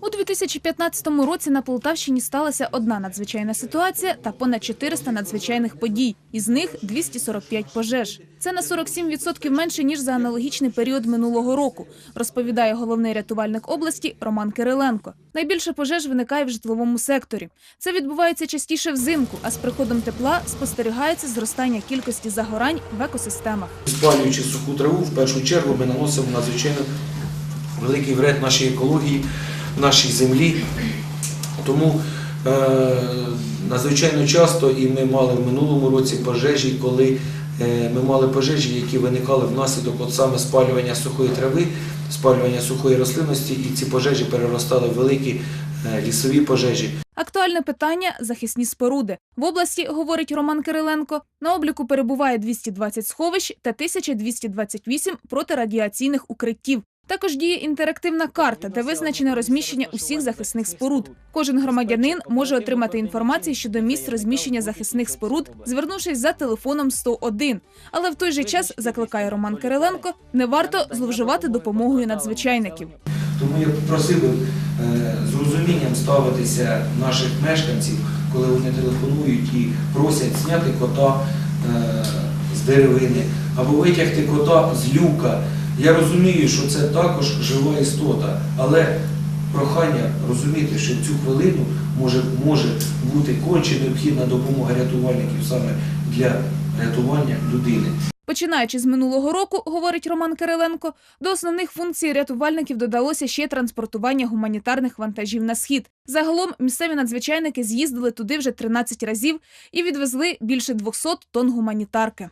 У 2015 році на Полтавщині сталася одна надзвичайна ситуація та понад 400 надзвичайних подій. Із них 245 пожеж. Це на 47% менше ніж за аналогічний період минулого року, розповідає головний рятувальник області Роман Кириленко. Найбільше пожеж виникає в житловому секторі. Це відбувається частіше взимку, а з приходом тепла спостерігається зростання кількості загорань в екосистемах. Спалюючи суху траву, в першу чергу ми наносимо надзвичайно великий вред нашій екології, нашій землі. Тому е, надзвичайно часто і ми мали в минулому році пожежі, коли е, ми мали пожежі, які виникали внаслідок от саме спалювання сухої трави, спалювання сухої рослинності, і ці пожежі переростали в великі е, лісові пожежі. Актуальне питання – захисні споруди. В області, говорить Роман Кириленко, на обліку перебуває 220 сховищ та 1228 протирадіаційних укриттів. Також діє інтерактивна карта, де визначене розміщення усіх захисних споруд. Кожен громадянин може отримати інформацію щодо місць розміщення захисних споруд, звернувшись за телефоном 101. Але в той же час, закликає Роман Кириленко, не варто зловживати допомогою надзвичайників. Тому я попросив би е, з розумінням ставитися наших мешканців, коли вони телефонують і просять зняти кота е, з деревини або витягти кота з люка. Я розумію, що це також жива істота, але прохання розуміти, що в цю хвилину може, може бути конче необхідна допомога рятувальників саме для рятування людини. Починаючи з минулого року, говорить Роман Кириленко, до основних функцій рятувальників додалося ще транспортування гуманітарних вантажів на схід. Загалом місцеві надзвичайники з'їздили туди вже 13 разів і відвезли більше 200 тонн гуманітарки.